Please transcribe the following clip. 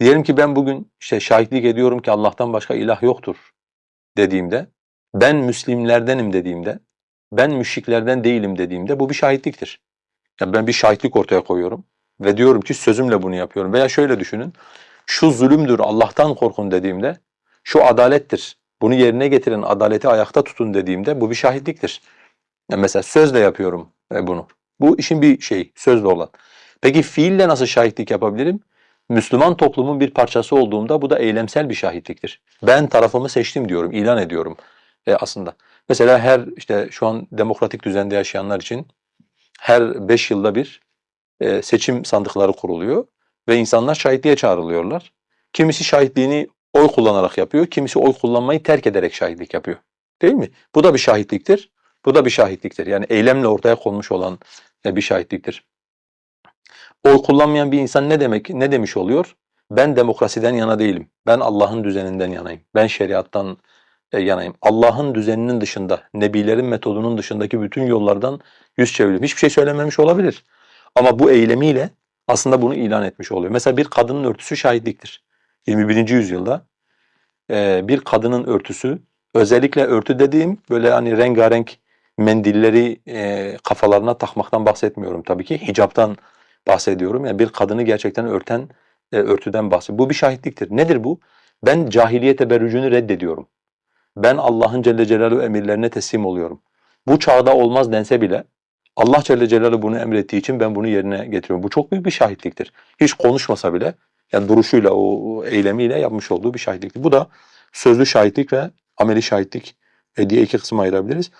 Diyelim ki ben bugün işte şahitlik ediyorum ki Allah'tan başka ilah yoktur dediğimde, ben Müslimlerdenim dediğimde, ben müşriklerden değilim dediğimde bu bir şahitliktir. Yani ben bir şahitlik ortaya koyuyorum ve diyorum ki sözümle bunu yapıyorum. Veya şöyle düşünün, şu zulümdür Allah'tan korkun dediğimde, şu adalettir, bunu yerine getirin, adaleti ayakta tutun dediğimde bu bir şahitliktir. Yani mesela sözle yapıyorum e, bunu. Bu işin bir şeyi, sözle olan. Peki fiille nasıl şahitlik yapabilirim? Müslüman toplumun bir parçası olduğumda bu da eylemsel bir şahitliktir. Ben tarafımı seçtim diyorum, ilan ediyorum e, aslında. Mesela her işte şu an demokratik düzende yaşayanlar için her beş yılda bir e, seçim sandıkları kuruluyor ve insanlar şahitliğe çağrılıyorlar. Kimisi şahitliğini oy kullanarak yapıyor, kimisi oy kullanmayı terk ederek şahitlik yapıyor. Değil mi? Bu da bir şahitliktir. Bu da bir şahitliktir. Yani eylemle ortaya konmuş olan e, bir şahitliktir. Oy kullanmayan bir insan ne demek ne demiş oluyor? Ben demokrasiden yana değilim. Ben Allah'ın düzeninden yanayım. Ben şeriattan e, yanayım. Allah'ın düzeninin dışında, nebilerin metodunun dışındaki bütün yollardan yüz çeviriyorum. Hiçbir şey söylememiş olabilir. Ama bu eylemiyle aslında bunu ilan etmiş oluyor. Mesela bir kadının örtüsü şahitliktir. 21. yüzyılda e, bir kadının örtüsü, özellikle örtü dediğim böyle hani rengarenk mendilleri e, kafalarına takmaktan bahsetmiyorum tabii ki. Hicaptan bahsediyorum. Yani bir kadını gerçekten örten e, örtüden bahsediyorum. Bu bir şahitliktir. Nedir bu? Ben cahiliye teberrücünü reddediyorum. Ben Allah'ın Celle Celaluhu emirlerine teslim oluyorum. Bu çağda olmaz dense bile Allah Celle Celaluhu bunu emrettiği için ben bunu yerine getiriyorum. Bu çok büyük bir şahitliktir. Hiç konuşmasa bile yani duruşuyla, o eylemiyle yapmış olduğu bir şahitliktir. Bu da sözlü şahitlik ve ameli şahitlik e, diye iki kısma ayırabiliriz.